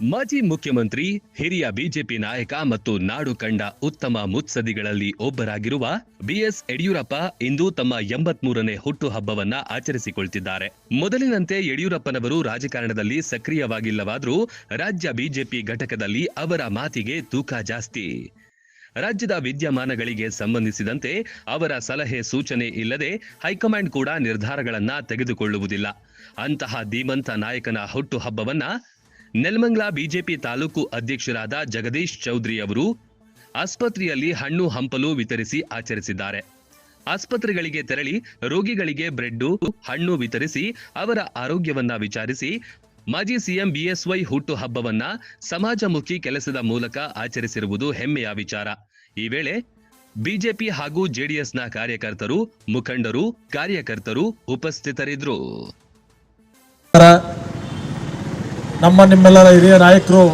ಮಾಜಿ ಮುಖ್ಯಮಂತ್ರಿ, ಹಿರಿಯ ಬಿಜೆಪಿ ನಾಯಕ ಮತ್ತು ನಾಡು ಕಂಡ ಉತ್ತಮ ಮುತ್ಸದಿಗಳಲ್ಲಿ ಒಬ್ಬರಾಗಿರುವ ಬಿಎಸ್ ಯಡಿಯೂರಪ್ಪ ಇಂದು ತಮ್ಮ ಎಂಬತ್ಮೂರನೇ ಹುಟ್ಟುಹಬ್ಬವನ್ನ ಆಚರಿಸಿಕೊಳ್ತಿದ್ದಾರೆ. ಮೊದಲಿನಂತೆ ಯಡಿಯೂರಪ್ಪನವರು ರಾಜಕಾರಣದಲ್ಲಿ ಸಕ್ರಿಯವಾಗಿಲ್ಲವಾದರೂ ರಾಜ್ಯ ಬಿಜೆಪಿ ಘಟಕದಲ್ಲಿ ಅವರ ಮಾತಿಗೆ ತೂಕ ಜಾಸ್ತಿ. ರಾಜ್ಯದ ವಿದ್ಯಮಾನಗಳಿಗೆ ಸಂಬಂಧಿಸಿದಂತೆ ಅವರ ಸಲಹೆ ಸೂಚನೆ ಇಲ್ಲದೆ ಹೈಕಮಾಂಡ್ ಕೂಡ ನಿರ್ಧಾರಗಳನ್ನ ತೆಗೆದುಕೊಳ್ಳುವುದಿಲ್ಲ. ಅಂತಹ ಧೀಮಂತ ನಾಯಕನ ಹುಟ್ಟುಹಬ್ಬವನ್ನ ನೆಲಮಂಗಲ ಬಿಜೆಪಿ ತಾಲೂಕು ಅಧ್ಯಕ್ಷರಾದ ಜಗದೀಶ್ ಚೌಧರಿ ಅವರು ಆಸ್ಪತ್ರೆಯಲ್ಲಿ ಹಣ್ಣು ಹಂಪಲು ವಿತರಿಸಿ ಆಚರಿಸಿದ್ದಾರೆ. ಆಸ್ಪತ್ರೆಗಳಿಗೆ ತೆರಳಿ ರೋಗಿಗಳಿಗೆ ಬ್ರೆಡ್ಡು, ಹಣ್ಣು ವಿತರಿಸಿ ಅವರ ಆರೋಗ್ಯವನ್ನ ವಿಚಾರಿಸಿ ಮಾಜಿ ಸಿಎಂ ಬಿಎಸ್ವೈ ಹುಟ್ಟುಹಬ್ಬವನ್ನ ಸಮಾಜಮುಖಿ ಕೆಲಸದ ಮೂಲಕ ಆಚರಿಸಿರುವುದು ಹೆಮ್ಮೆಯ ವಿಚಾರ. ಈ ವೇಳೆ ಬಿಜೆಪಿ ಹಾಗೂ ಜೆಡಿಎಸ್ನ ಕಾರ್ಯಕರ್ತರು, ಮುಖಂಡರು, ಕಾರ್ಯಕರ್ತರು ಉಪಸ್ಥಿತರಿದ್ದರು. ನಮ್ಮ ನಿಮ್ಮೆಲ್ಲರ ಹಿರಿಯ ನಾಯಕರು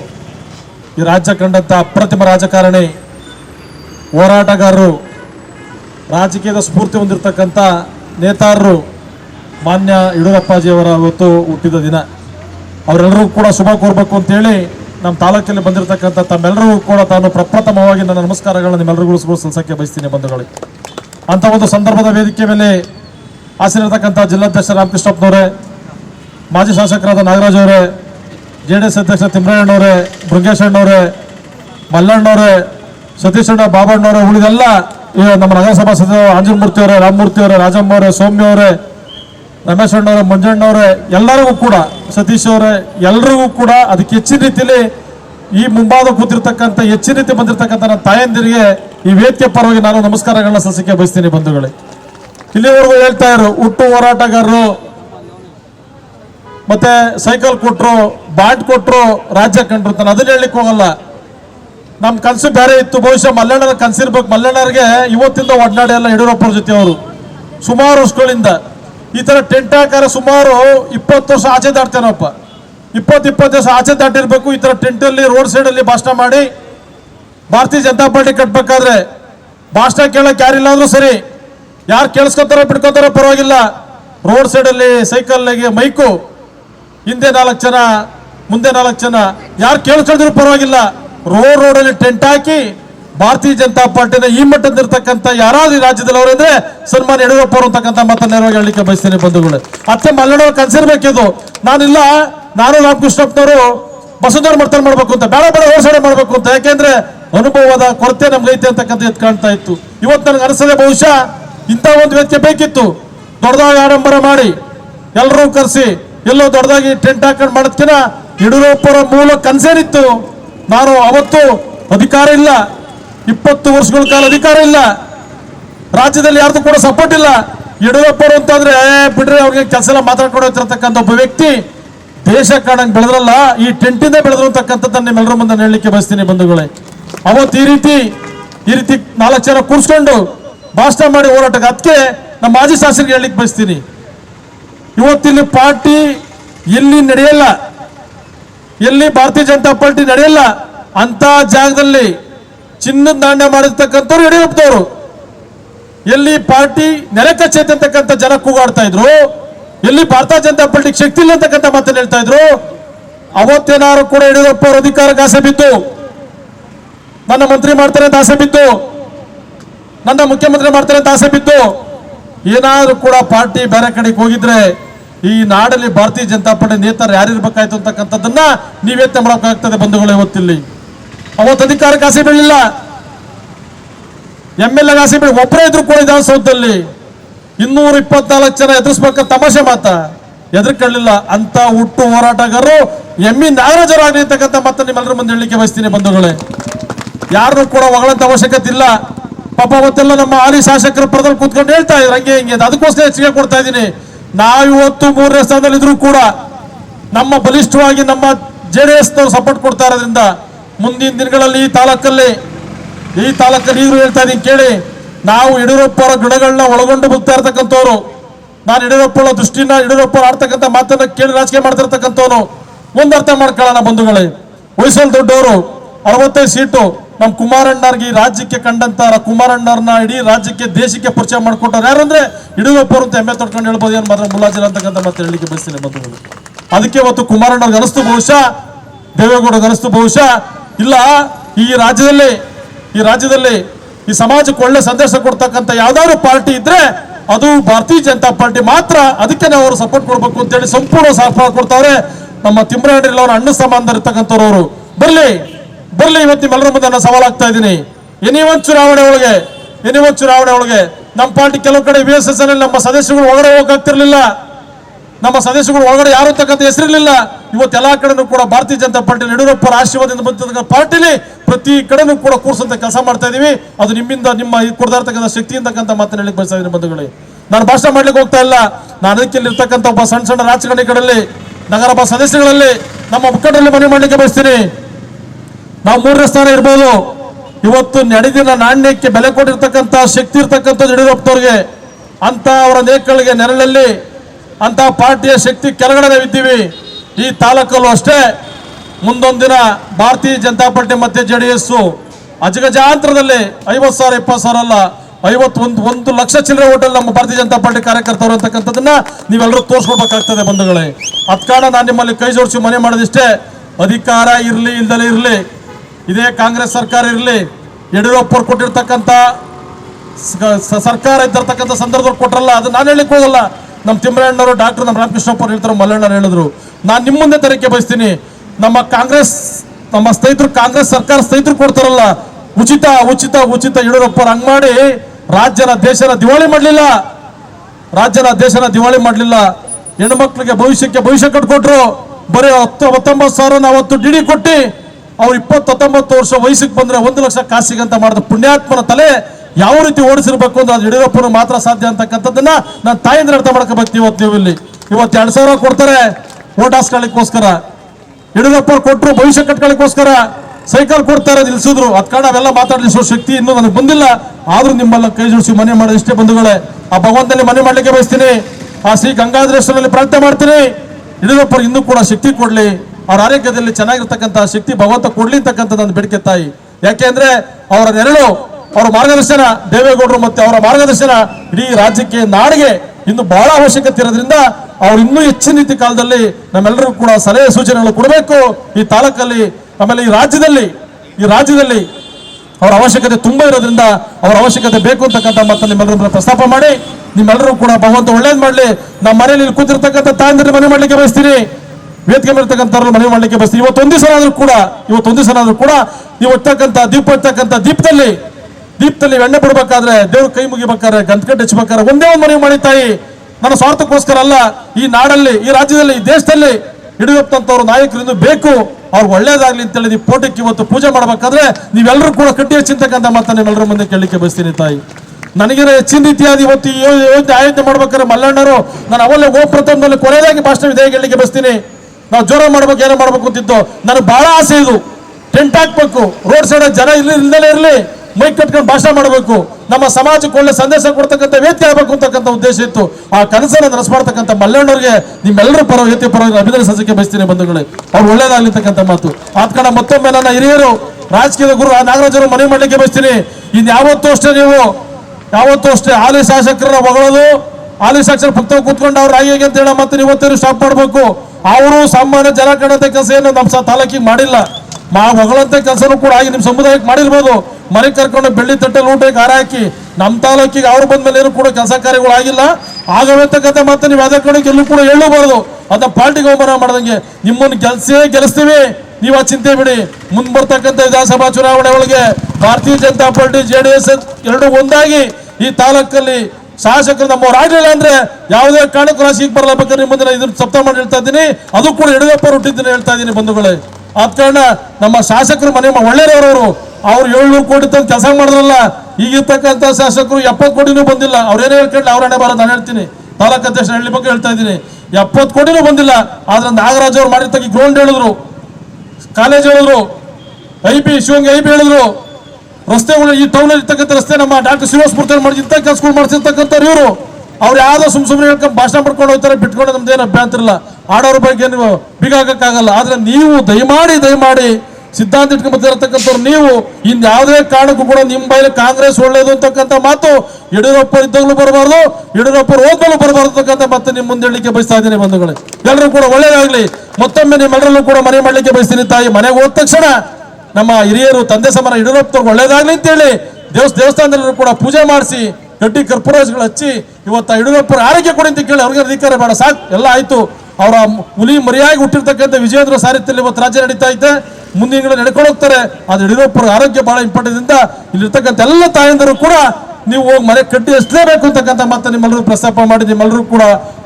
ಈ ರಾಜ್ಯ ಕಂಡಂಥ ಅಪ್ರತಿಮ ರಾಜಕಾರಣಿ ಹೋರಾಟಗಾರರು, ರಾಜಕೀಯದ ಸ್ಫೂರ್ತಿ ಹೊಂದಿರತಕ್ಕಂಥ ನೇತಾರರು ಮಾನ್ಯ ಯಡಿಯೂರಪ್ಪಾಜಿಯವರ ಇವತ್ತು ಹುಟ್ಟಿದ ದಿನ. ಅವರೆಲ್ಲರಿಗೂ ಕೂಡ ಶುಭ ಕೋರಬೇಕು ಅಂತೇಳಿ ನಮ್ಮ ತಾಲೂಕಲ್ಲಿ ಬಂದಿರತಕ್ಕಂಥ ತಮ್ಮೆಲ್ಲರಿಗೂ ಕೂಡ ತಾನು ಪ್ರಪ್ರಥಮವಾಗಿ ನನ್ನ ನಮಸ್ಕಾರಗಳನ್ನು ನಿಮ್ಮೆಲ್ಲರಿಗೂ ಸಲ್ಲಿಸಕ್ಕೆ ಬಯಸ್ತೀನಿ ಬಂಧುಗಳು. ಅಂಥ ಒಂದು ಸಂದರ್ಭದ ವೇದಿಕೆ ಮೇಲೆ ಹಾಸನಿರ್ತಕ್ಕಂಥ ಜಿಲ್ಲಾಧ್ಯಕ್ಷ ರಾಮಕೃಷ್ಣಪ್ಪನವರೇ, ಮಾಜಿ ಶಾಸಕರಾದ ನಾಗರಾಜ್ ಅವರೇ ಜೆ ಡಿ ಎಸ್ ಅಧ್ಯಕ್ಷ ತಿಮ್ಮರಾಯಣ್ಣವರೇ ಬೃಂಗೇಶ್ ಅಣ್ಣವರೇ ಮಲ್ಲಣ್ಣವರೇ ಸತೀಶ್ ಅಣ್ಣ ಬಾಬಣ್ಣವರೇ, ಉಳಿದೆಲ್ಲ ನಮ್ಮ ನಗರಸಭಾ ಸದಸ್ಯ ಆಂಜನಮೂರ್ತಿ ಅವರೇ, ರಾಮಮೂರ್ತಿ ಅವರೇ, ರಾಜಮ್ಮ ಅವರೇ, ಸೌಮ್ಯ ಅವರೇ ರಮೇಶ್ ಮಂಜಣ್ಣವರೇ, ಎಲ್ಲರಿಗೂ ಕೂಡ, ಸತೀಶ್ ಅವರೇ ಎಲ್ಲರಿಗೂ ಕೂಡ ಅದಕ್ಕೆ ಹೆಚ್ಚಿನ ರೀತಿಯಲ್ಲಿ ಈ ಮುಂಭಾಗ ಕೂತಿರ್ತಕ್ಕಂಥ, ಹೆಚ್ಚಿನ ರೀತಿ ಬಂದಿರತಕ್ಕಂಥ ನನ್ನ ತಾಯಂದಿರಿಗೆ ಈ ವೇದಿಕೆ ಪರವಾಗಿ ನಾನು ನಮಸ್ಕಾರಗಳನ್ನ ಸಲ್ಲಿಸಕ್ಕೆ ಬಯಸ್ತೀನಿ ಬಂಧುಗಳೇ. ಇಲ್ಲಿವರೆಗೂ ಹೇಳ್ತಾ ಇರು, ಹುಟ್ಟು ಹೋರಾಟಗಾರರು ಮತ್ತೆ ಸೈಕಲ್ ಕೊಟ್ಟರು ಬಾಟ್ ಕೊಟ್ಟರು ರಾಜ್ಯ ಕಂಡಿರ್ತಾನೆ ತಾನು ಅದನ್ನ ಹೇಳಲಿಕ್ಕೆ ಹೋಗಲ್ಲ. ನಮ್ಮ ಕನಸು ಬೇರೆ ಇತ್ತು. ಬಹುಶಃ ಮಲ್ಲಣ್ಣನ ಕನಸಿರ್ಬೇಕು ಮಲ್ಲಣ್ಣರಿಗೆ ಇವತ್ತಿಂದ ಒಡನಾಡಿ ಎಲ್ಲ ಯಡಿಯೂರಪ್ಪರ ಜೊತೆ ಅವರು ಸುಮಾರು ವರ್ಷಗಳಿಂದ. ಈ ತರ ಟೆಂಟ್ ಹಾಕಾರ ಸುಮಾರು ಇಪ್ಪತ್ತು ವರ್ಷ ಆಚೆ ದಾಟ್ತೇನಪ್ಪ ಇಪ್ಪತ್ತು ಇಪ್ಪತ್ತು ವರ್ಷ ಆಚೆ ದಾಟಿರ್ಬೇಕು. ಈ ತರ ಟೆಂಟ್ ಅಲ್ಲಿ ರೋಡ್ ಸೈಡ್ ಅಲ್ಲಿ ಭಾಷಣ ಮಾಡಿ ಭಾರತೀಯ ಜನತಾ ಪಾರ್ಟಿ ಕಟ್ಟಬೇಕಾದ್ರೆ ಭಾಷಣ ಕೇಳಕ್ ಯಾರಿಲ್ಲ ಅಂದ್ರೂ ಸರಿ. ಯಾರು ಕೇಳಿಸ್ಕೊತಾರೋ ಬಿಡ್ಕೋತಾರೋ ಪರವಾಗಿಲ್ಲ. ರೋಡ್ ಸೈಡಲ್ಲಿ ಸೈಕಲ್ಗೆ ಮೈಕು. ಹಿಂದೆ ನಾಲ್ಕು ಜನ, ಮುಂದೆ ನಾಲ್ಕು ಜನ, ಯಾರು ಕೇಳಿಸ್ಕೊಂಡ್ರು ಪರವಾಗಿಲ್ಲ. ರೋಡ್ ರೋಡಲ್ಲಿ ಟೆಂಟ್ ಹಾಕಿ ಭಾರತೀಯ ಜನತಾ ಪಾರ್ಟಿನ ಈ ಮಟ್ಟದಲ್ಲಿರ್ತಕ್ಕಂಥ ಯಾರಾದ್ರೂ ರಾಜ್ಯದಲ್ಲಿ ಅವರಂದ್ರೆ ಸನ್ಮಾನ್ ಯಡಿಯೂರಪ್ಪ ಅವರು ಅಂತಕ್ಕಂಥ ಮಾತನ್ನ ನೇರವಾಗಿ ಹೇಳಲಿಕ್ಕೆ ಬಯಸ್ತೇನೆ ಬಂಧುಗಳು. ಅತ್ತೆ ಮಲ್ಲಣ್ಣವ್ರು ಕನ್ಸಿರ್ಬೇಕಿದು ನಾನಿಲ್ಲ, ನಾನು ರಾಮಕೃಷ್ಣಪ್ಪನವರು ಬಸವನವ್ರು ಮರ್ತನ ಮಾಡ್ಬೇಕು ಅಂತ, ಬೇಡ ಬೇಡ, ಹೋರಾಟ ಮಾಡ್ಬೇಕು ಅಂತ. ಯಾಕೆಂದ್ರೆ ಅನುಭವದ ಕೊರತೆ ನಮ್ಗೈತೆ ಅಂತಕ್ಕಂಥ ಎದ್ದು ಕಾಣ್ತಾ ಇತ್ತು. ಇವತ್ತು ನನಗೆ ಅನಿಸದೆ ಬಹುಶಃ ಇಂಥ ಒಂದು ವ್ಯಕ್ತಿ ಬೇಕಿತ್ತು. ದೊಡ್ಡದಾಗಿ ಆಡಂಬರ ಮಾಡಿ ಎಲ್ಲರೂ ಕರೆಸಿ ಎಲ್ಲೋ ದೊಡ್ಡದಾಗಿ ಟೆಂಟ್ ಹಾಕೊಂಡು ಮಾಡೋದ್ಕಿನ ಯಡಿಯೂರಪ್ಪರ ಮೂಲ ಕನಸೇನಿತ್ತು. ನಾನು ಅವತ್ತು ಅಧಿಕಾರ ಇಲ್ಲ. ಇಪ್ಪತ್ತು ವರ್ಷಗಳ ಕಾಲ ಅಧಿಕಾರ ಇಲ್ಲ. ರಾಜ್ಯದಲ್ಲಿ ಯಾರ್ದು ಕೂಡ ಸಪೋರ್ಟ್ ಇಲ್ಲ. ಯಡಿಯೂರಪ್ಪರು ಅಂತಂದ್ರೆ ಬಿಡ್ರಿ, ಅವ್ರಿಗೆ ಕೆಲಸ ಎಲ್ಲ ಮಾತಾಡ್ಕೊಂಡು ಒಬ್ಬ ವ್ಯಕ್ತಿ ದೇಶ ಕಾಣಂಗ್ ಬೆಳೆದ್ರಲ್ಲ, ಈ ಟೆಂಟಿಂದ ಬೆಳೆದ್ರು ನಿಮ್ಮ ನಿಮ್ಮೆಲ್ಲರ ಮುಂದೆ ಹೇಳಲಿಕ್ಕೆ ಬಯಸ್ತೀನಿ ಬಂಧುಗಳೇ. ಅವತ್ತು ಈ ರೀತಿ ಈ ರೀತಿ ನಾಲ್ಕು ಜನ ಕೂರಿಸ್ಕೊಂಡು ಭಾಷಣ ಮಾಡಿ ಹೋರಾಟಕ್ಕೆ ಅದಕ್ಕೆ ನಮ್ಮ ಮಾಜಿ ಶಾಸಕರಿಗೆ ಹೇಳಲಿಕ್ಕೆ ಬಯಸ್ತೀನಿ. ಇವತ್ತಿಲ್ಲಿ ಪಾರ್ಟಿ ಎಲ್ಲಿ ನಡೆಯಲ್ಲ, ಎಲ್ಲಿ ಭಾರತೀಯ ಜನತಾ ಪಾರ್ಟಿ ನಡೆಯಲ್ಲ ಅಂತ ಜಾಗದಲ್ಲಿ ಚಿನ್ನದ ನಾಣ್ಯ ಮಾಡಿರ್ತಕ್ಕಂಥವ್ರು ಯಡಿಯೂರಪ್ಪನವರು. ಎಲ್ಲಿ ಪಾರ್ಟಿ ನೆಲೆ ಕಚ್ಚೈತೆ ಅಂತಕ್ಕಂಥ ಜನ ಕೂಗಾಡ್ತಾ ಇದ್ರು, ಎಲ್ಲಿ ಭಾರತೀಯ ಜನತಾ ಪಾರ್ಟಿಗೆ ಶಕ್ತಿ ಇಲ್ಲ ಅಂತಕ್ಕಂಥ ಮಾತನ್ನು ಹೇಳ್ತಾ ಇದ್ರು ಅವತ್ತೇನಾರು ಕೂಡ ಯಡಿಯೂರಪ್ಪ ಅವರು ಅಧಿಕಾರಕ್ಕೆ ಆಸೆ ಬಿತ್ತು. ನನ್ನ ಮಂತ್ರಿ ಮಾಡ್ತಾರೆ ಅಂತ ಆಸೆ ಬಿತ್ತು. ನನ್ನ ಮುಖ್ಯಮಂತ್ರಿ ಮಾಡ್ತಾರೆ ಅಂತ ಆಸೆ ಬಿದ್ದು ಏನಾದ್ರೂ ಕೂಡ ಪಾರ್ಟಿ ಬೇರೆ ಕಡೆಗೆ ಹೋಗಿದ್ರೆ ಈ ನಾಡಲ್ಲಿ ಭಾರತೀಯ ಜನತಾ ಪಾರ್ಟಿ ನೇತಾರ ಯಾರಿರ್ಬೇಕಾಯ್ತು ಅಂತಕ್ಕಂಥದ್ದನ್ನ ನೀವ್ ಯೋಚನೆ ಮಾಡಬೇಕಾಗ್ತದೆ ಬಂಧುಗಳು ಇವತ್ತಿಲ್ಲಿ ಅವತ್ತು ಅಧಿಕಾರಕ್ಕೆ ಆಸೆ ಬೀಳಲಿಲ್ಲ. ಎಂ ಎಲ್ ಎ ಆಸೆ ಬೀಳಿ ಒಬ್ಬರೇ ಇದ್ರು ಕೂಡ ವಿಧಾನಸೌಧದಲ್ಲಿ. ಇನ್ನೂರ ಇಪ್ಪತ್ನಾಲ್ಕು ಜನ ಎದುರಿಸ್ಬೇಕ ತಮಾಷೆ ಮಾತ. ಎದುರ್ಕೊಳ್ಳಿಲ್ಲ. ಅಂತ ಹುಟ್ಟು ಹೋರಾಟಗಾರರು ಎಮ್ಮಿ ನಾಗರಾಜರಾಗಲಿ ಅಂತಕ್ಕಂಥ ಮತ್ತೆ ನಿಮ್ಮೆಲ್ಲರ ಮುಂದೆ ಹೇಳಲಿಕ್ಕೆ ಬಯಸ್ತೀನಿ ಬಂಧುಗಳೇ. ಯಾರನ್ನೂ ಕೂಡ ಒಗಳಂತ ಅವಶ್ಯಕತೆ ಇಲ್ಲ. ಪಾಪ ಅವತ್ತೆಲ್ಲ ನಮ್ಮ ಹಾಲಿ ಶಾಸಕರ ಪರದಲ್ಲಿ ಕೂತ್ಕೊಂಡು ಹೇಳ್ತಾ ಇದ್ರು, ಹಂಗೆ ಹಿಂಗೆ. ಅದಕ್ಕೋಸ್ಕರ ಹೆಚ್ಚಿಗೆ ಕೊಡ್ತಾ ಇದ್ದೀನಿ. ನಾವಿವತ್ತು ಮೂರನೇ ಸ್ಥಾನದಲ್ಲಿ ಇದ್ರೂ ಕೂಡ ನಮ್ಮ ಬಲಿಷ್ಠವಾಗಿ ನಮ್ಮ ಜೆ ಡಿ ಎಸ್ನವ್ರು ಸಪೋರ್ಟ್ ಕೊಡ್ತಾ ಇರೋದ್ರಿಂದ ಮುಂದಿನ ದಿನಗಳಲ್ಲಿ ಈ ತಾಲೂಕಲ್ಲಿ ಈ ತಾಲೂಕಲ್ಲಿ ಈಗಲೂ ಹೇಳ್ತಾ ಇದ್ದೀನಿ, ಕೇಳಿ. ನಾವು ಯಡಿಯೂರಪ್ಪ ಅವರ ಗುಣಗಳನ್ನ ಒಳಗೊಂಡು ಹೋಗ್ತಾ ಇರ್ತಕ್ಕಂಥವ್ರು, ನಾನು ಯಡಿಯೂರಪ್ಪಳ ದೃಷ್ಟಿನ ಯಡಿಯೂರಪ್ಪ ಆಡ್ತಕ್ಕಂಥ ಮಾತನ್ನ ಕೇಳಿ ರಾಜಕೀಯ ಮಾಡ್ತಿರ್ತಕ್ಕಂಥವ್ರು ಅರ್ಥ ಮಾಡ್ಕೊಳ್ಳೋಣ ಬಂಧುಗಳೇ. ವಯಸ್ಸಲ್ಲಿ ದೊಡ್ಡವರು, ಅರವತ್ತೈದು ಸೀಟು ನಮ್ಮ ಕುಮಾರಣ್ಣರ್ಗೆ ಈ ರಾಜ್ಯಕ್ಕೆ ಕಂಡಂತ ಕುಮಾರಣ್ಣರ್ನ ಇಡೀ ರಾಜ್ಯಕ್ಕೆ, ದೇಶಕ್ಕೆ ಪರಿಚಯ ಮಾಡಿಕೊಟ್ಟವ್ರು ಯಾರಂದ್ರೆ ಯಡಿಯೂರಪ್ಪರು ಅಂತ ಹೆಮ್ಮೆ ತೊಡ್ಕೊಂಡು ಹೇಳ್ಬೋದು ಏನು ಮಾತ್ರ ಮುಲಾಜಿಲ್ ಅಂತಕ್ಕಂಥ ಮತ್ತೆ ಹೇಳಲಿಕ್ಕೆ ಬಯಸ್ತೀನಿ ಬಂಧುಗಳು ಅದಕ್ಕೆ ಇವತ್ತು ಕುಮಾರಣ್ಣರ್ಗೆ ಅನಿಸ್ತು ಬಹುಶಃ ದೇವೇಗೌಡ ಅನಿಸ್ತು ಬಹುಶಃ. ಇಲ್ಲ, ಈ ರಾಜ್ಯದಲ್ಲಿ ಈ ರಾಜ್ಯದಲ್ಲಿ ಈ ಸಮಾಜಕ್ಕೆ ಒಳ್ಳೆ ಸಂದೇಶ ಕೊಡ್ತಕ್ಕಂಥ ಯಾವ್ದಾದ್ರು ಪಾರ್ಟಿ ಇದ್ರೆ ಅದು ಭಾರತೀಯ ಜನತಾ ಪಾರ್ಟಿ ಮಾತ್ರ, ಅದಕ್ಕೆ ನಾವು ಅವರು ಸಪೋರ್ಟ್ ಕೊಡ್ಬೇಕು ಅಂತೇಳಿ ಸಂಪೂರ್ಣ ಸಪೋರ್ಟ್ ಕೊಡ್ತಾವ್ರೆ. ನಮ್ಮ ತಿಮ್ಮರಾಯಣ್ಣ ಅವರ ಅಣ್ಣ ಸಂಬಂಧರಿರ್ತಕ್ಕಂಥವ್ರು ಅವರು. ಬರ್ಲಿ. ಬರ್ಲಿ ಇವತ್ತು ನಿಮ್ಮೆಲ್ಲರ ಮುಂದೆ ನಾನು ಸವಾಲಾಗ್ತಾ ಇದ್ದೀನಿ. ಎನಿವನ್ ಚುನಾವಣೆ ಒಳಗೆ ಎನಿವನ್ ಚುನಾವಣೆ ಒಳಗೆ ನಮ್ಮ ಪಾರ್ಟಿ ಕೆಲವು ಕಡೆ ವಿ ಎಸ್ ಎಸ್ ನಮ್ಮ ಸದಸ್ಯಗಳು ಒಳಗಡೆ ಹೋಗಕ್ತಿರ್ಲಿಲ್ಲ ನಮ್ಮ ಸದಸ್ಯಗಳು ಒಳಗಡೆ ಯಾರು ತಕ್ಕಂತ ಹೆಸರಿರಲಿಲ್ಲ. ಇವತ್ತು ಎಲ್ಲ ಕಡೆನೂ ಕೂಡ ಭಾರತೀಯ ಜನತಾ ಪಾರ್ಟಿ ಯಡಿಯೂರಪ್ಪ ಆಶೀರ್ವಾದದಿಂದ ಬಂದ ಪಾರ್ಟಿಲಿ ಪ್ರತಿ ಕಡೆನೂ ಕೂಡ ಕೂರ್ಸಂತ ಕೆಲಸ ಮಾಡ್ತಾ ಇದೀವಿ. ಅದು ನಿಮ್ಮಿಂದ, ನಿಮ್ಮ ಈ ಇರ್ತಕ್ಕಂಥ ಶಕ್ತಿ ಅಂತಕ್ಕಂಥ ಮಾತನ್ನ ಹೇಳಿಕ್ ಬಯಸ್ತಾ ಇದ್ದೀನಿ ಬಂಧುಗಳೇ. ನಾನು ಭಾಷಣ ಮಾಡ್ಲಿಕ್ಕೆ ಹೋಗ್ತಾ ಇಲ್ಲ. ನಾನು ಅದಕ್ಕೆ ಇರ್ತಕ್ಕಂಥ ಒಬ್ಬ ಸಣ್ಣ ಸಣ್ಣ ರಾಜಕಾರಣಿಗಳಲ್ಲಿ ನಗರಸಭಾ ಸದಸ್ಯಗಳಲ್ಲಿ ನಮ್ಮ ಮುಖಂಡರಲ್ಲಿ ಮನವಿ ಮಾಡ್ಲಿಕ್ಕೆ ಬಯಸ್ತೀನಿ. ನಾವು ಮೂರನೇ ಸ್ಥಾನ ಇರ್ಬೋದು. ಇವತ್ತು ನಡೆದಿನ ನಾಣ್ಯಕ್ಕೆ ಬೆಲೆ ಕೊಟ್ಟಿರ್ತಕ್ಕಂಥ ಶಕ್ತಿ ಇರ್ತಕ್ಕಂಥ ಯಡಿಯೂರಪ್ಪನವ್ರಿಗೆ, ಅಂತ ಅವರ ನೇಕಳಿಗೆ ನೆರಳಲ್ಲಿ, ಅಂತ ಪಾರ್ಟಿಯ ಶಕ್ತಿ ಕೆಳಗಡೆ ನಾವಿದ್ದೀವಿ ಈ ತಾಲೂಕಲ್ಲೂ ಅಷ್ಟೇ. ಮುಂದೊಂದು ದಿನ ಭಾರತೀಯ ಜನತಾ ಪಾರ್ಟಿ ಮತ್ತೆ ಜೆ ಡಿ ಎಸ್ಸು ಅಜಗಜಾಂತರದಲ್ಲಿ ಐವತ್ತು ಸಾವಿರ, ಇಪ್ಪತ್ತು ಸಾವಿರ ಅಲ್ಲ, ಐವತ್ತೊಂದು, ಒಂದು ಲಕ್ಷ ಚಿಲ್ಲರೆ ಓಟಲ್ಲಿ ನಮ್ಮ ಭಾರತೀಯ ಜನತಾ ಪಾರ್ಟಿ ಕಾರ್ಯಕರ್ತರು ಅಂತಕ್ಕಂಥದ್ದನ್ನ ನೀವೆಲ್ಲರೂ ತೋರಿಸ್ಕೊಡ್ಬೇಕಾಗ್ತದೆ ಬಂಧುಗಳೇ. ಅದ್ ಕಾರಣ ನಾನು ನಿಮ್ಮಲ್ಲಿ ಕೈ ಜೋಡಿಸಿ ಮನೆ ಮಾಡೋದಿಷ್ಟೇ. ಅಧಿಕಾರ ಇರಲಿ, ಇಲ್ದಲೇ ಇರಲಿ. ಇದೇ ಕಾಂಗ್ರೆಸ್ ಸರ್ಕಾರ ಇರಲಿ ಯಡಿಯೂರಪ್ಪರು ಕೊಟ್ಟಿರ್ತಕ್ಕಂಥ ಸರ್ಕಾರ ಇದ್ದಿರ್ತಕ್ಕಂಥ ಸಂದರ್ಭದಲ್ಲಿ ಕೊಟ್ಟರಲ್ಲ ಅದು ನಾನು ಹೇಳಿಕ್ ಹೋಗಲ್ಲ. ನಮ್ಮ ತಿಮ್ಮರಣ್ಣವರು ಡಾಕ್ಟರ್ ನಮ್ಮ ರಾಮಕೃಷ್ಣಪ್ಪ ಹೇಳ್ತಾರೆ, ಮಲ್ಲಣ್ಣ ಹೇಳಿದ್ರು. ನಾನು ನಿಮ್ಮ ಮುಂದೆ ತರಕ್ಕೆ ಬಯಸ್ತೀನಿ. ನಮ್ಮ ಕಾಂಗ್ರೆಸ್, ನಮ್ಮ ಸ್ನೇಹಿತರು, ಕಾಂಗ್ರೆಸ್ ಸರ್ಕಾರ ಸ್ನೇಹಿತರು ಕೊಡ್ತಾರಲ್ಲ, ಉಚಿತ ಉಚಿತ ಉಚಿತ ಯಡಿಯೂರಪ್ಪರು ಹಂಗೆ ಮಾಡಿ ರಾಜ್ಯನ, ದೇಶನ ದಿವಾಳಿ ಮಾಡಲಿಲ್ಲ. ರಾಜ್ಯನ, ದೇಶನ ದಿವಾಳಿ ಮಾಡಲಿಲ್ಲ. ಹೆಣ್ಮಕ್ಳಿಗೆ ಭವಿಷ್ಯಕ್ಕೆ ಭವಿಷ್ಯ ಕಟ್ಕೊಟ್ರು. ಬರೀ ಹತ್ತು ಹತ್ತೊಂಬತ್ತು ಸಾವಿರ ಅವತ್ತು ಡಿಡಿ ಕೊಟ್ಟು ಅವ್ರು ಇಪ್ಪತ್ತು ಹತ್ತೊಂಬತ್ತು ವರ್ಷ ವಯಸ್ಸಿಗೆ ಬಂದ್ರೆ ಒಂದು ಲಕ್ಷ ಕಾಸಿಗಂತ ಮಾಡಿದ ಪುಣ್ಯಾತ್ಮನ ತಲೆ ಯಾವ ರೀತಿ ಓಡಿಸಿರ್ಬೇಕು ಅಂದ್ರೆ ಅದು ಯಡಿಯೂರಪ್ಪನ ಮಾತ್ರ ಸಾಧ್ಯ ಅಂತಕ್ಕಂಥದ್ದನ್ನ ನಾನು ತಾಯಿಂದ ಅರ್ಥ ಮಾಡ್ಕೋಬೇಕು ಇವತ್ತು ನೀವು ಇಲ್ಲಿ. ಇವತ್ತು ಎರಡ್ ಸಾವಿರ ಕೊಡ್ತಾರೆ ಓಟ್ ಹಾಸ್ಕೊಳ್ಳಿಕ್ಕೋಸ್ಕರ ಯಡಿಯೂರಪ್ಪ ಕೊಟ್ಟರು ಭವಿಷ್ಯ ಕಟ್ಕೊಳ್ಳಿಕ್ಕೋಸ್ಕರ ಸೈಕಲ್ ಕೊಡ್ತಾರೆ ನಿಲ್ಸಿದ್ರು. ಅದ್ ಕಾರಣ ಅವೆಲ್ಲ ಮಾತಾಡಿಸೋ ಶಕ್ತಿ ಇನ್ನೂ ನನಗೆ ಬಂದಿಲ್ಲ. ಆದ್ರೂ ನಿಮ್ಮಲ್ಲ ಕೈ ಜೋಡಿಸಿ ಮನೆ ಮಾಡೋದು ಇಷ್ಟೇ ಬಂಧುಗಳೇ. ಆ ಭಗವಂತನಲ್ಲಿ ಮನೆ ಮಾಡ್ಲಿಕ್ಕೆ ಬಯಸ್ತೀನಿ. ಆ ಶ್ರೀ ಗಂಗಾಧರೇಶ್ವರಲ್ಲಿ ಪ್ರಾರ್ಥನೆ ಮಾಡ್ತೀನಿ. ಯಡಿಯೂರಪ್ಪ ಇನ್ನೂ ಕೂಡ ಶಕ್ತಿ ಕೊಡ್ಲಿ. ಅವ್ರ ಆರೋಗ್ಯದಲ್ಲಿ ಚೆನ್ನಾಗಿರ್ತಕ್ಕಂಥ ಶಕ್ತಿ, ಭಗವಂತ ಕೊಡ್ಲಿ ಅಂತಕ್ಕಂಥ ನನ್ನ ಬೇಡಿಕೆ ತಾಯಿ. ಯಾಕೆಂದ್ರೆ ಅವರ ನೆರಳು, ಅವರ ಮಾರ್ಗದರ್ಶನ ದೇವೇಗೌಡರು ಮತ್ತೆ ಅವರ ಮಾರ್ಗದರ್ಶನ ಇಡೀ ರಾಜ್ಯಕ್ಕೆ ನಾಡಿಗೆ ಇನ್ನು ಬಹಳ ಅವಶ್ಯಕತೆ ಇರೋದ್ರಿಂದ ಅವ್ರು ಇನ್ನೂ ಹೆಚ್ಚಿನ ರೀತಿ ಕಾಲದಲ್ಲಿ ನಮ್ಮೆಲ್ಲರಿಗೂ ಕೂಡ ಸಲಹೆ ಸೂಚನೆಗಳು ಕೊಡಬೇಕು. ಈ ತಾಲೂಕಲ್ಲಿ, ಆಮೇಲೆ ಈ ರಾಜ್ಯದಲ್ಲಿ ಈ ರಾಜ್ಯದಲ್ಲಿ ಅವರ ಅವಶ್ಯಕತೆ ತುಂಬಾ ಇರೋದ್ರಿಂದ ಅವರ ಅವಶ್ಯಕತೆ ಬೇಕು ಅಂತಕ್ಕಂಥ ಮತ್ತೆ ನಿಮ್ಮೆಲ್ಲರ ಪ್ರಸ್ತಾಪ ಮಾಡಿ. ನಿಮ್ಮೆಲ್ಲರೂ ಕೂಡ ಭಗವಂತ ಒಳ್ಳೇದ್ ಮಾಡಲಿ. ನಮ್ಮ ಮನೆಯಲ್ಲಿ ಕೂತಿರ್ತಕ್ಕಂಥ ತಾಯಂದ್ರೆ ಮನೆ ಮಾಡ್ಲಿಕ್ಕೆ ಬಯಸ್ತೀನಿ. ವೇದಿಕೆ ಮನವಿ ಮಾಡ್ಲಿಕ್ಕೆ ಬಯಸ್ತೀನಿ. ಇವತ್ತೊಂದು ದಿವಸ ಆದರೂ ಕೂಡ ಇವತ್ತೊಂದು ದಿವಸ ಆದರೂ ಕೂಡ, ನೀವು ಇರ್ತಕ್ಕಂಥ ದೀಪ ಇರ್ತಕ್ಕಂಥ ದೀಪದಲ್ಲಿ ದೀಪದಲ್ಲಿ ಎಣ್ಣೆ ಬಿಡ್ಬೇಕಾದ್ರೆ, ದೇವ್ರ ಕೈ ಮುಗಿಬೇಕಾದ್ರೆ ಗಂಟ್ಕಟ್ಟು ಹಚ್ಚಬೇಕಾದ್ರೆ ಒಂದೇ ಒಂದು ಮನವಿ ಮಾಡಿ ತಾಯಿ. ನನ್ನ ಸ್ವಾರ್ಥಕ್ಕೋಸ್ಕರ ಅಲ್ಲ, ಈ ನಾಡಲ್ಲಿ, ಈ ರಾಜ್ಯದಲ್ಲಿ, ಈ ದೇಶದಲ್ಲಿ ಹಿಡಿಯುವಂಥವ್ರು ನಾಯಕರಿಂದ ಬೇಕು. ಅವ್ರು ಒಳ್ಳೇದಾಗ್ಲಿ ಅಂತೇಳಿ ನೀವು ಪೋಟಕ್ಕೆ ಇವತ್ತು ಪೂಜೆ ಮಾಡಬೇಕಾದ್ರೆ ನೀವೆಲ್ಲರೂ ಕೂಡ ಕಟ್ಟಿ ಹಚ್ಚಿರ್ತಕ್ಕಂಥ ಮಾತನ್ನ ನಿಮ್ಮೆಲ್ಲರ ಮುಂದೆ ಕೇಳಲಿಕ್ಕೆ ಬಯಸ್ತೀನಿ ತಾಯಿ. ನನಗಿರೋ ಹೆಚ್ಚಿನ ರೀತಿಯಾದ ಇವತ್ತು ಯೋಜನೆ ಆಯೋಜನೆ ಮಾಡ್ಬೇಕಾದ್ರೆ ಮಲ್ಲಣ್ಣರು ನಾನು ಅವಲ್ಲೇ ಓ ಪ್ರಥಮದಲ್ಲಿ ಕೊನೆಯದಾಗಿ ಭಾಷಣ ವಿಧೇಯ ಹೇಳಲಿಕ್ಕೆ ಬಯಸ್ತೀನಿ. ನಾವು ಜೋರ ಮಾಡ್ಬೇಕು, ಏನೋ ಮಾಡ್ಬೇಕು ಅಂತಿದ್ದು ನನಗೆ ಬಹಳ ಆಸೆ ಇದು. ಟೆಂಟ್ ಹಾಕ್ಬೇಕು. ರೋಡ್ ಸೈಡ್ ಜನ ಇಲ್ಲಿ ಇಲ್ದಲೇ ಇರಲಿ ಮೈಕ್ ಕಟ್ಕೊಂಡು ಭಾಷಣ ಮಾಡಬೇಕು. ನಮ್ಮ ಸಮಾಜಕ್ಕೆ ಒಳ್ಳೆ ಸಂದೇಶ ಕೊಡ್ತಕ್ಕಂಥ ವೇದಿಕೆ ಆಗಬೇಕು ಅಂತಕ್ಕಂಥ ಉದ್ದೇಶ ಇತ್ತು. ಆ ಕನಸನ್ನು ನನಸು ಮಾಡ್ತಕ್ಕಂಥ ಮಲ್ಲಣ್ಣವ್ರಿಗೆ ನಿಮ್ಮೆಲ್ಲರೂ ಪರ ವ್ಯಕ್ತಿ ಪರವಾಗಿ ಅಭಿನಂದನೆ ಸಲ್ಲಿಕೆ ಬಯಸ್ತೀನಿ ಬಂಧುಗಳೇ. ಅವ್ರು ಒಳ್ಳೇದಾಗ್ಲಿ ಅಂತಕ್ಕಂಥ ಮಾತು. ಆದ ಕಾರಣ ಮತ್ತೊಮ್ಮೆ ನನ್ನ ಹಿರಿಯರು, ರಾಜಕೀಯದ ಗುರು ಆ ನಾಗರಾಜರು ಮನವಿ ಮಾಡಲಿಕ್ಕೆ ಬಯಸ್ತೀನಿ. ಇನ್ನು ಯಾವತ್ತೂ ಅಷ್ಟೇ ನೀವು, ಯಾವತ್ತೂ ಅಷ್ಟೇ. ಹಾಲಿ ಶಾಸಕರನ್ನ ಹೊಗಳೋದು, ಹಾಲಿ ಶಾಸಕರ ಪಕ್ಕ ಕೂತ್ಕೊಂಡು ಅವ್ರು ಹಾಗೆ ಅಂತ ಹೇಳೋ ಮತ್ತೆ ಇವತ್ತೇನು ಸ್ಟಾಪ್ ಮಾಡಬೇಕು. ಅವರು ಸಾಮಾನ್ಯ ಜನ ಕೆಲಸ ಏನು ನಮ್ಮ ತಾಲೂಕಿಗೆ ಮಾಡಿಲ್ಲ. ಮಾ ಹೊಗಳಂತ ಕೆಲಸನೂ ಕೂಡ ಆಗಿ ನಿಮ್ಮ ಸಮುದಾಯಕ್ಕೆ ಮಾಡಿರ್ಬೋದು. ಮನೆ ಕರ್ಕೊಂಡು ಬೆಳ್ಳಿ ತಟ್ಟೆ ಊಟಕ್ಕೆ ಹಾರ ಹಾಕಿ, ನಮ್ಮ ತಾಲೂಕಿಗೆ ಅವ್ರು ಬಂದ್ಮೇಲೆ ಏನು ಕೂಡ ಕೆಲಸ ಕಾರ್ಯಗಳು ಆಗಿಲ್ಲ. ಆಗಬೇಕಂತ ಮತ್ತೆ ನೀವು ಅದೇ ಕಡೆಗೆ ಎಲ್ಲೂ ಕೂಡ ಹೇಳಬಾರ್ದು. ಅದನ್ನ ಪಾರ್ಟಿಗೆ ಅವಮಾನ ಮಾಡ್ದಂಗೆ ನಿಮ್ಮನ್ನು ಗೆಲ್ಸೇ ಗೆಲ್ಲಿಸ್ತೀವಿ. ನೀವು ಆ ಚಿಂತೆ ಬಿಡಿ. ಮುಂದೆ ಬರ್ತಕ್ಕಂಥ ವಿಧಾನಸಭಾ ಚುನಾವಣೆ ಒಳಗೆ ಭಾರತೀಯ ಜನತಾ ಪಾರ್ಟಿ ಎಸ್ ಎರಡು ಒಂದಾಗಿ ಈ ತಾಲೂಕಲ್ಲಿ ಶಾಸಕರು ನಮ್ಮ ಆಗಲಿಲ್ಲ ಅಂದ್ರೆ ಯಾವುದೇ ಕಾರಣಕ್ಕೂ ರಾಶಿಗೆ ನಿಮ್ಮ ಮುಂದೆ ನಾನು ಇದನ್ನ ಸಪ್ತ ಮಾಡಿ ಹೇಳ್ತಾ ಇದ್ದೀನಿ. ಅದು ಕೂಡ ಯಡಿಯೂರಪ್ಪ ಹುಟ್ಟಿದ್ದೀನಿ ಹೇಳ್ತಾ ಇದ್ದೀನಿ ಬಂಧುಗಳೇ. ಆದ ಕಾರಣ ನಮ್ಮ ಶಾಸಕರು ಮನೆ ಒಳ್ಳೆಯವರವರು ಅವ್ರು ಏಳ್ನೂರು ಕೋಟಿ ತಂದು ಕೆಲಸ ಮಾಡಿದ್ರಲ್ಲ, ಈಗಿರ್ತಕ್ಕಂಥ ಶಾಸಕರು ಎಪ್ಪತ್ತು ಕೋಟಿನೂ ಬಂದಿಲ್ಲ. ಅವ್ರೇನೇ ಹೇಳ್ಕೊಂಡು ಅವ್ರನ್ನೇ ಬರೋದು, ನಾನು ಹೇಳ್ತೀನಿ. ತಾಲೂಕು ಅಧ್ಯಕ್ಷ ಹಳ್ಳಿ ಬಗ್ಗೆ ಹೇಳ್ತಾ ಇದ್ದೀನಿ. ಎಪ್ಪತ್ತು ಕೋಟಿನೂ ಬಂದಿಲ್ಲ, ಆದ್ರೆ ನಾಗರಾಜ್ ಅವ್ರು ಮಾಡಿರ್ತಕ್ಕ ಗ್ರೌಂಡ್ ಹೇಳಿದ್ರು. ಕಾಲೇಜ್ ಹೇಳಿದ್ರು. I P Shivangi I P ಹೇಳಿದ್ರು. ರಸ್ತೆಗಳು ಈ ಟೌನ್ ಇರ್ತಕ್ಕಂಥ ರಸ್ತೆ ನಮ್ಮ ಡಾಕ್ಟರ್ ಶ್ರೀನಿವಾಸ ಮಾಡಿ ಮಾಡಿದಂಥ ಕೆಲಸಗಳು ಮಾಡ್ತಿರ್ತಕ್ಕಂಥವ್ರು ಇವರು. ಅವ್ರು ಯಾವುದೋ ಸುಮ್ ಸುಮ್ಮನೆ ಹೇಳ್ಕೊಂಡು ಭಾಷಣ ಮಾಡ್ಕೊಂಡು ಹೋಗ್ತಾರೆ, ಬಿಟ್ಕೊಂಡು ನಮ್ದೇನು ಅಭ್ಯಂತರ ಇಲ್ಲ. ಆಡೋರ ಬಗ್ಗೆ ನೀವು ಬೀಗ ಆದರೆ ನೀವು ದಯಮಾಡಿ ದಯಮಾಡಿ ಸಿದ್ಧಾಂತ ಇಟ್ಕೊಂಡು ಬಂದಿರತಕ್ಕಂಥವ್ರು ನೀವು, ಇನ್ ಯಾವುದೇ ಕಾರಣಕ್ಕೂ ಕೂಡ ನಿಮ್ಮ ಬೈಲಿ ಕಾಂಗ್ರೆಸ್ ಒಳ್ಳೇದು ಅಂತಕ್ಕಂಥ ಮಾತು ಯಡಿಯೂರಪ್ಪ ಇದ್ದಾಗಲೂ ಬರಬಾರ್ದು, ಯಡಿಯೂರಪ್ಪ ಹೋದ್ಮೇಲೂ ಬರಬಾರ್ದು ಅಂತಕ್ಕಂಥ ಮತ್ತೆ ನಿಮ್ಮ ಮುಂದೆ ಹೇಳಲಿಕ್ಕೆ ಬಯಸ್ತಾ ಇದ್ದೀನಿ ಬಂಧುಗಳೇ. ಎಲ್ಲರೂ ಕೂಡ ಒಳ್ಳೇದಾಗ್ಲಿ. ಮತ್ತೊಮ್ಮೆ ನಿಮ್ಮೆಲ್ಲರಲ್ಲೂ ಕೂಡ ಮನೆ ಮಾಡಲಿಕ್ಕೆ ಬಯಸ್ತೀನಿ ತಾಯಿ. ಮನೆಗೆ ಹೋದ ತಕ್ಷಣ ನಮ್ಮ ಹಿರಿಯರು ತಂದೆ ಸಮಾನ ಯಡಿಯೂರಪ್ಪವ್ರಿಗೆ ಒಳ್ಳೇದಾಗಲಿ ಅಂತೇಳಿ ದೇವಸ್, ದೇವಸ್ಥಾನದಲ್ಲೂ ಕೂಡ ಪೂಜೆ ಮಾಡಿಸಿ, ಗಡ್ಡಿ ಕರ್ಪೂರಗಳು ಹಚ್ಚಿ, ಇವತ್ತು ಯಡಿಯೂರಪ್ಪರ ಆರೋಗ್ಯ ಕೊಡಿ ಅಂತ ಕೇಳಿ ಅವ್ರಿಗೆ ಅಧಿಕಾರ ಬೇಡ, ಸಾಕು, ಎಲ್ಲ ಆಯ್ತು. ಅವರ ಹುಲಿ ಮರಿಯಾಗಿ ಹುಟ್ಟಿರ್ತಕ್ಕಂಥ ವಿಜಯೇಂದ್ರ ಸಾರಿತ್ಯದಲ್ಲಿ ಇವತ್ತು ರಾಜ್ಯ ನಡೀತಾ ಐತೆ. ಮುಂದಿನ ನಡ್ಕೊಂಡು ಹೋಗ್ತಾರೆ. ಅದು ಯಡಿಯೂರಪ್ಪರ ಆರೋಗ್ಯ ಬಹಳ ಇಂಪಾರ್ಟೆಂಟ್ ಇಂದ ಇಲ್ಲಿರ್ತಕ್ಕಂಥ ಎಲ್ಲ ತಾಯಂದರು ಕೂಡ ನೀವು ಹೋಗಿ ಮನೆ ಕಟ್ಟಿ ಎಷ್ಟಲೇಬೇಕು ಅಂತಕ್ಕಂಥ ಮತ್ತೆ ನಿಮ್ಮೆಲ್ಲರೂ ಪ್ರಸ್ತಾಪ ಮಾಡಿ ನಿಮ್ಮೆಲ್ಲರೂ ಕೂಡ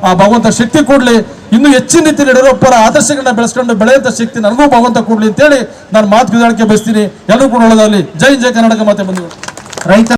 ಆ ಭಗವಂತ ಶಕ್ತಿ ಕೊಡಲಿ. ಇನ್ನೂ ಹೆಚ್ಚಿನ ರೀತಿಯಲ್ಲಿ ಯಡಿಯೂರಪ್ಪರ ಆದರ್ಶಗಳನ್ನ ಬೆಳೆಸ್ಕೊಂಡು ಬೆಳೆಯುವಂಥ ಶಕ್ತಿ ನನಗೂ ಭಗವಂತ ಕೊಡಲಿ ಅಂತೇಳಿ ನಾನು ಮಾತು ಬಯಸ್ತೀನಿ. ಎಲ್ಲರೂ ಕೂಡ ಒಳ್ಳೆದಾಗಲಿ. ಜೈ ಜೈ ಕರ್ನಾಟಕ ಮತ್ತೆ ಬಂದು ರೈತ